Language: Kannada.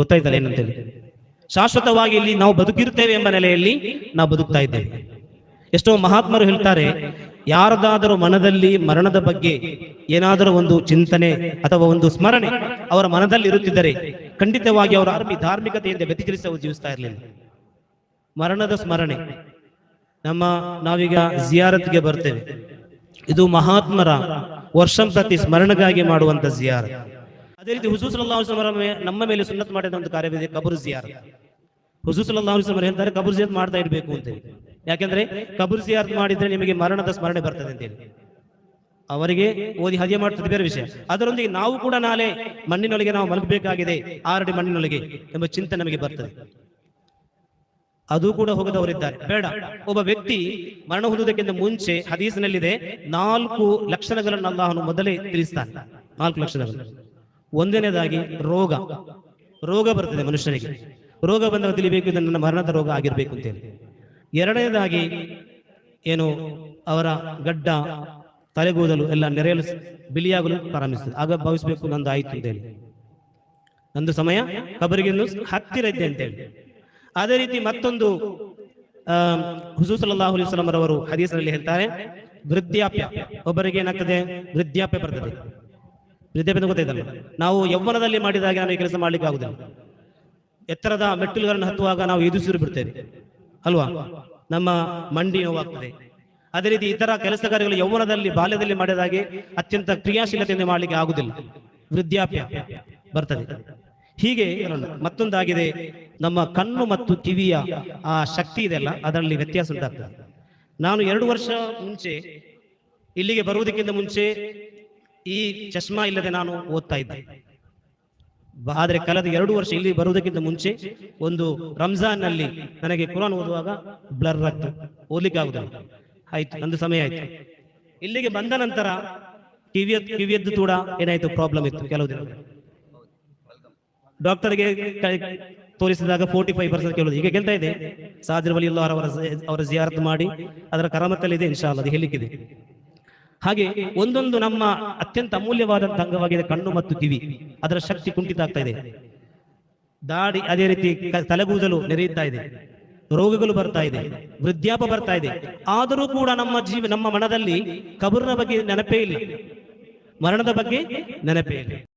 ಗೊತ್ತಾಯ್ತಲ್ಲ ಏನಂತೇಳಿ? ಶಾಶ್ವತವಾಗಿ ಇಲ್ಲಿ ನಾವು ಬದುಕಿರುತ್ತೇವೆ ಎಂಬ ನೆಲೆಯಲ್ಲಿ ನಾವು ಬದುಕ್ತಾ ಇದ್ದೇವೆ. ಎಷ್ಟೋ ಮಹಾತ್ಮರು ಹೇಳ್ತಾರೆ, ಯಾರದಾದರೂ ಮನದಲ್ಲಿ ಮರಣದ ಬಗ್ಗೆ ಏನಾದರೂ ಒಂದು ಚಿಂತನೆ ಅಥವಾ ಒಂದು ಸ್ಮರಣೆ ಅವರ ಮನದಲ್ಲಿ ಇರುತ್ತಿದ್ದರೆ ಖಂಡಿತವಾಗಿ ಅವರ ಅರ್ಮಿ ಧಾರ್ಮಿಕತೆಯಿಂದ ಅವರು ಜೀವಿಸ್ತಾ ಇರಲಿಲ್ಲ. ಮರಣದ ಸ್ಮರಣೆ. ನಮ್ಮ ನಾವೀಗ ಜಿಯಾರತ್ಗೆ ಬರ್ತೇವೆ. ಇದು ಮಹಾತ್ಮರ ವರ್ಷಂ ಪ್ರತಿ ಸ್ಮರಣೆಗಾಗಿ ಮಾಡುವಂತ ಜಿಯಾರತ್. ಅದೇ ರೀತಿ ಹುಸೂಸ್ ನಮ್ಮ ಮೇಲೆ ಸುನ್ನತ್ ಮಾಡಿದ ಒಂದು ಕಾರ್ಯವಿದೆ, ಕಬರು ಜಿಯಾರ್. ಹುಸೂಸ್ ಅವರು ಹೇಳ್ತಾರೆ, ಕಬರ್ ಜಿಯಾರತ್ ಮಾಡ್ತಾ ಇರಬೇಕು ಅಂತೇಳಿ ಯಾಕೆಂದ್ರೆ ಕಬರ್ ಜಿಯಾರ್ ಮಾಡಿದ್ರೆ ನಿಮಗೆ ಮರಣದ ಸ್ಮರಣೆ ಬರ್ತದೆ ಅಂತೇಳಿ ಅವರಿಗೆ ಓದಿ ಹದಿಯ ಮಾಡ್ತದೆ ಬೇರೆ ವಿಷಯ. ಅದರೊಂದಿಗೆ ನಾವು ಕೂಡ ನಾಳೆ ಮಣ್ಣಿನೊಳಗೆ ನಾವು ಮಲಗಬೇಕಾಗಿದೆ, ಆರಡಿ ಮಣ್ಣಿನೊಳಗೆ ಎಂಬ ಚಿಂತೆ ನಮಗೆ ಬರ್ತದೆ. ಅದು ಕೂಡ ಹೋಗದವರಿದ್ದಾರೆ. ಬೇಡ. ಒಬ್ಬ ವ್ಯಕ್ತಿ ಮರಣ ಹೊಂದುವುದಕ್ಕಿಂತ ಮುಂಚೆ ಹದೀಸ್ನಲ್ಲಿದೆ, ನಾಲ್ಕು ಲಕ್ಷಣಗಳನ್ನು ಅಲ್ಲಾಹನು ಮೊದಲೇ ತಿಳಿಸ್ತಾನೆ. ನಾಲ್ಕು ಲಕ್ಷಣಗಳು. ಒಂದನೇದಾಗಿ ರೋಗ. ರೋಗ ಬರ್ತದೆ ಮನುಷ್ಯನಿಗೆ. ರೋಗ ಬಂದಾಗ ತಿಳಿಬೇಕು ಇದು ನನ್ನ ಮರಣದ ರೋಗ ಆಗಿರ್ಬೇಕು ಅಂತೇಳಿ. ಎರಡನೇದಾಗಿ ಏನು ಅವರ ಗಡ್ಡ ತಲೆಗೂದಲು ಎಲ್ಲ ನೆರೆಯಲು ಬಿಲಿಯಾಗಲು ಪ್ರಾರಂಭಿಸ್ತದೆ. ಆಗ ಭಾವಿಸಬೇಕು ನಂದು ಆಯ್ತು ಅಂತೇಳಿ. ನಂದು ಸಮಯ ಕಬರಿಗೆ ಹತ್ತಿರ ಇದ್ದೆ ಅಂತೇಳಿ. ಅದೇ ರೀತಿ ಮತ್ತೊಂದು ಹುಸೂಸ್ ಅಲ್ಲಾಹು ವಸಲ್ಲಂ ರವರು ಹದೀಸರಲ್ಲಿ ಹೇಳ್ತಾರೆ, ವೃದ್ಧಾಪ್ಯ. ಒಬ್ಬರಿಗೆ ಏನಾಗ್ತದೆ? ವೃದ್ಧಾಪ್ಯ ಬರ್ತದೆ. ಅಂತ ಗೊತ್ತಾಯ್ತಲ್ಲ ನಾವು ಯೌವನದಲ್ಲಿ ಮಾಡಿದಾಗ ನಮಗೆ ಕೆಲಸ ಮಾಡ್ಲಿಕ್ಕೆ ಆಗುದಿಲ್ಲ. ಎತ್ತರದ ಮೆಟ್ಟಿಲುಗಳನ್ನು ಹತ್ತುವಾಗ ನಾವು ಎದುಸಿರು ಬಿಡ್ತೇವೆ. ಅಲ್ವಾ? ನಮ್ಮ ಮಂಡಿ ನೋವಾಗ್ತದೆ. ಅದೇ ರೀತಿ ಇತರ ಕೆಲಸ ಕಾರ್ಯಗಳು ಯೌವನದಲ್ಲಿ, ಬಾಲ್ಯದಲ್ಲಿ ಮಾಡಿದಾಗೆ ಅತ್ಯಂತ ಕ್ರಿಯಾಶೀಲತೆಯಿಂದ ಮಾಡ್ಲಿಕ್ಕೆ ಆಗುದಿಲ್ಲ. ವೃದ್ಧಾಪ್ಯ ಬರ್ತದೆ. ಹೀಗೆ ಮತ್ತೊಂದಾಗಿದೆ. ನಮ್ಮ ಕಣ್ಣು ಮತ್ತು ಕಿವಿಯ ಆ ಶಕ್ತಿ ಇದೆಲ್ಲ ಅದರಲ್ಲಿ ವ್ಯತ್ಯಾಸ ಉಂಟಾಗ್ತದೆ. ನಾನು ಎರಡು ವರ್ಷ ಮುಂಚೆ ಇಲ್ಲಿಗೆ ಬರುವುದಕ್ಕಿಂತ ಮುಂಚೆ ಈ ಚಶ್ಮಾ ಇಲ್ಲದೆ ನಾನು ಓದ್ತಾ ಇದ್ದೆ. ಆದರೆ ಕಳೆದ ಎರಡು ವರ್ಷ ಇಲ್ಲಿ ಬರುವುದಕ್ಕಿಂತ ಮುಂಚೆ ಒಂದು ರಂಜಾನ್ನಲ್ಲಿ ನನಗೆ ಕುರಾನ್ ಓದುವಾಗ ಬ್ಲರ್ ಆಗ್ತದೆ ಓದ್ಲಿಕ್ಕೆ ಆಗುದಿಲ್ಲ. ಆಯ್ತು, ನಂದು ಸಮಯ ಆಯ್ತು. ಇಲ್ಲಿಗೆ ಬಂದ ನಂತರ ಕಿವಿಯ ಕಿವಿಯದ್ದು ಕೂಡ ಏನಾಯ್ತು? ಪ್ರಾಬ್ಲಮ್ ಇತ್ತು ಕೆಲವು ದಿನ. ಡಾಕ್ಟರ್ಗೆ ತೋರಿಸಿದಾಗ ಫೋರ್ಟಿ ಫೈವ್ ಪರ್ಸೆಂಟ್ ಕೇಳೋದು. ಈಗ ಕೇಳ್ತಾ ಇದೆ. ಸಾಜರ್ ವಲಿ ಅವರ ಅವರ ಜಿಯಾರತ್ ಮಾಡಿ, ಅದರ ಕರಾಮತ್ತಲ್ಲಿದೆ ಇನ್ಶಾ ಅಲ್ಲ ಅದು ಹೇಳಿಕ್ಕಿದೆ ಹಾಗೆ ಒಂದೊಂದು ನಮ್ಮ ಅತ್ಯಂತ ಅಮೂಲ್ಯವಾದಂತಹ ಅಂಗವಾಗಿದೆ ಕಣ್ಣು ಮತ್ತು ಕಿವಿ. ಅದರ ಶಕ್ತಿ ಕುಂಠಿತ ಆಗ್ತಾ ಇದೆ. ದಾಡಿ ಅದೇ ರೀತಿ ತಲೆಗೂದಲು ನೆರೆಯುತ್ತಾ ಇದೆ. ರೋಗಗಳು ಬರ್ತಾ ಇದೆ. ವೃದ್ಧಾಪ ಬರ್ತಾ ಇದೆ. ಆದರೂ ಕೂಡ ನಮ್ಮ ಜೀವ, ನಮ್ಮ ಮನದಲ್ಲಿ ಕಬರ್ನ ಬಗ್ಗೆ ನೆನಪೇ ಇಲ್ಲ. ಮರಣದ ಬಗ್ಗೆ ನೆನಪೇ ಇಲ್ಲ.